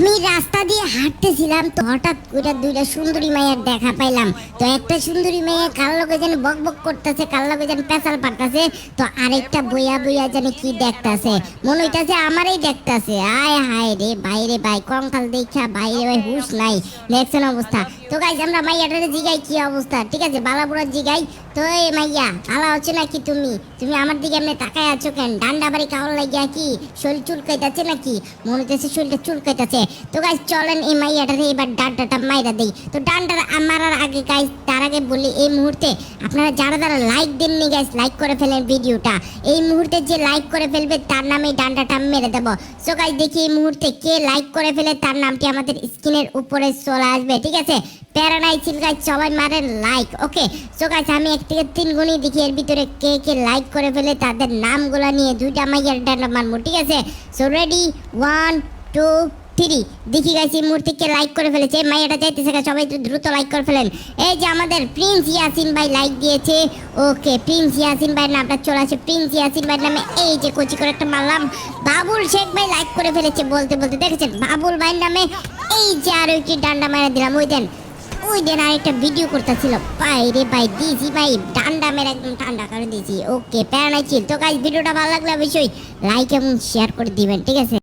আমি রাস্তা দিয়ে হাঁটতেছিলাম তো হঠাৎ করে দুইটা সুন্দরী মায়ের দেখা পাইলাম। তো একটা সুন্দরী মেয়ে কার লোকে যেন বক বক করতেছে, কার লোকে যেন পেঁচাল পারতাছে তো আরেকটা বইয়া বইয়া যেন কি দেখতেছে। মনে হইতাছে আমারই দেখতেছে। আয় হায় রে, বাইরে ভাই, কঙ্কাল দেখা বাইরে ভাই, হুশ নাই। দেখছেন অবস্থা। তো গাইজ আমরা মাইয়াটারে জিগাই কি অবস্থা? ঠিক আছে বালাপুরার জিগাই। তো এই মাইয়া, ভালো হচ্ছে নাকি তুমি? তুমি আমার দিকে এমনি তাকায় আছো কেন? ডান্ডা বাড়ি কাউর লাগিয়া কি শরীর চুলকাইতাছে নাকি? মনে হইতেছে শরীরটা চুলকাইতাছে। তো গাইজ চলেন এই মাইয়াটারে এবার ডান্ডাটা মাইরা দেই। তো ডান্ডাটা আমার আগে গাইজ তার আগে বলি, এই মুহূর্তে আপনারা যারা যারা লাইক দেননি গাইজ লাইক করে ফেলেন ভিডিওটা। এই মুহূর্তে যে লাইক করে ফেলবে, তার নামে ডান্ডাটা মেরে দেবো। সো গাইজ দেখি এই মুহূর্তে কে লাইক করে ফেলে, তার নামটি আমাদের স্ক্রিনের উপরে চলে আসবে, ঠিক আছে? প্যারানাই ছিল গাইজ সবাই মারেন লাইক ওকে সো গাইজ আমি এক থেকে তিন গুণই দেখি এর ভিতরে কে কে লাইক করে ফেলে তাদের নামগুলো নিয়ে দুইটা মাইয়ার ডান্ডা মারবো ঠিক আছে? So ready one two three দেখি গাইছি এই কে লাইক করে ফেলেছে? মাইয়াটা চাইতেছে গা, সবাই দ্রুত লাইক করে ফেলেন। এই যে আমাদের প্রিন্স ইয়াসিন ভাই লাইক দিয়েছে ওকে প্রিন্স ইয়াসিন ভাইয়ের নামটা চলে আসে প্রিন্স ইয়াসিন ভাইয়ের নামে এই যে কচি করে একটা মারলাম। বাবুল শেখ ভাই লাইক করে ফেলেছে বলতে বলতে দেখেছেন? বাবুল ভাইয়ের নামে এই যে আর কি ডান্ডা মারা দিলাম ওই দেন। ওই দিন আর একটা ভিডিও করতেছিল। ভাই রে ভাই, দিয়েছি ভাই ঠান্ডা মেরে একদম ঠান্ডা করে দিয়েছি। ওকে প্যারানাই ছিল। তো গাইজ ভিডিওটা ভালো লাগলে অবশ্যই লাইক এবং শেয়ার করে দিবেন, ঠিক আছে?